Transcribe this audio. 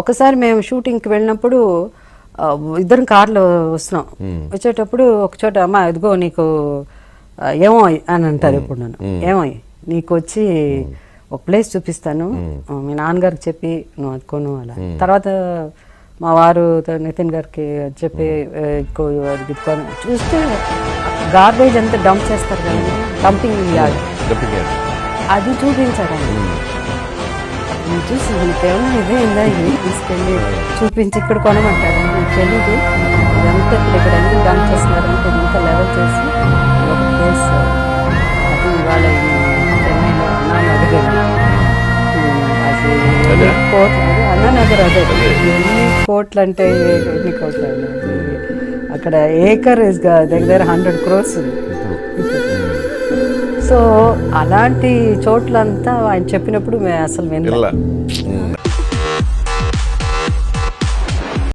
ఒకసారి మేము షూటింగ్కి వెళ్ళినప్పుడు ఇద్దరం కార్లో వస్తున్నాం. వచ్చేటప్పుడు ఒక చోట అమ్మ ఇదిగో నీకు ఏమో అని అంటారు ఇప్పుడు నన్ను. ఏమో నీకు వచ్చి ఒక ప్లేస్ చూపిస్తాను. మీ నాన్నగారికి చెప్పి నువ్వు అనుకోను అలా. తర్వాత మా వారు నితిన్ గారికి చెప్పి ఇదిగోను. చూస్తే గార్బేజ్ అంతా డంప్ చేస్తారు కదా డంపింగ్ యార్డ్. అది. నేను చూసి ఇంకేమన్నా ఇదే ఉందా ఇది? తీసుకెళ్ళి చూపించి ఇక్కడ కొనమంటాడు నాకు తెలియదు ఇదంతా ఇక్కడ ఇక్కడ అన్ని డంప్ చేస్తున్నారంటే ఇంత లెవెల్ చేసి ఒక ప్లేస్ అది ఇవాళ చెన్నైలో అన్నానగర్ అది. ఎన్ని కోట్లు అది అన్నానగర్ అదే. ఎన్ని కోట్లు అంటే ఎన్ని కోట్లు అక్కడ ఏకర్ ఇస్ దగ్గర దగ్గర హండ్రెడ్ క్రోర్స్ ఉంది. సో అలాంటి చోట్లంతా ఆయన చెప్పినప్పుడు మేము అసలు ఉమ్.